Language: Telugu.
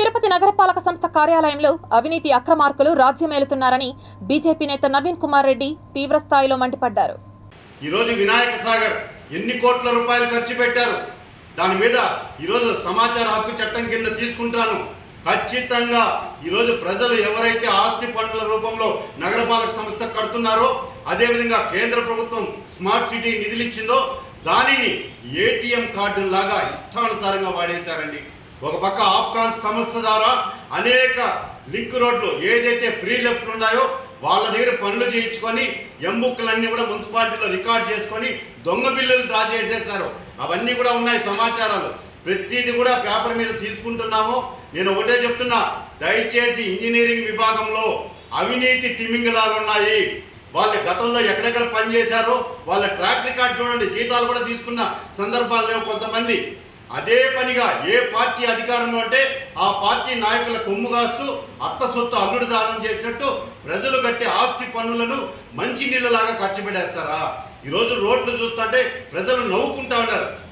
తిరుపతి నగరపాలక సంస్థ కార్యాలయంలో అవినీతి అక్రమార్కులు రాజ్యమేలుతున్నారని బీజేపీ నేత నవీన్ కుమార్ రెడ్డి తీవ్రస్థాయిలో మండిపడ్డారు. ఈరోజు వినాయక సాగర్ ఎన్ని కోట్ల రూపాయలు ఖర్చు పెట్టారు? దాని మీద ఈరోజు సమాచార హక్కు చట్టం కింద తీసుకుంటాను. ఖచ్చితంగా ఈరోజు ప్రజలు ఎవరైతే ఆస్తి పన్నుల రూపంలో నగరపాలక సంస్థ కడుతున్నారో అదేవిధంగా కేంద్ర ప్రభుత్వం స్మార్ట్ సిటీ నిధులు ఇచ్చిందో దానిని ఏటీఎం కార్డు లాగా ఇష్టానుసారంగా వాడేశారండి. ఒక పక్క ఆఫ్ఘాన్ సంస్థ ద్వారా అనేక లింక్ రోడ్లు ఏదైతే ఫ్రీ లెఫ్ట్ ఉన్నాయో వాళ్ళ దగ్గర పనులు చేయించుకొని ఎంబుక్కులన్నీ కూడా మున్సిపాలిటీలో రికార్డ్ చేసుకొని దొంగ బిల్లులు డ్రా చేసేసారు. అవన్నీ కూడా ఉన్నాయి సమాచారాలు. ప్రతిదీ కూడా పేపర్ మీద తీసుకుంటున్నాము. నేను ఒకటే చెప్తున్నా దయచేసి ఇంజనీరింగ్ విభాగంలో అవినీతి తిమింగలాలు ఉన్నాయి. వాళ్ళ గతంలో ఎక్కడెక్కడ పనిచేశారో వాళ్ళ ట్రాక్ రికార్డ్ చూడండి. జీతాలు కూడా తీసుకున్న సందర్భాలు కొంతమంది. అదే పనిగా ఏ పార్టీ అధికారంలో అంటే ఆ పార్టీ నాయకుల కొమ్ము కాస్తూ అత్త సొత్తు అల్లుడు దానం చేసినట్టు ప్రజలు కట్టే ఆస్తి పన్నులను మంచి నీళ్ళలాగా ఖర్చు పెట్టేస్తారా? ఈరోజు రోడ్లు చూస్తుంటే ప్రజలు నవ్వుకుంటా ఉన్నారు.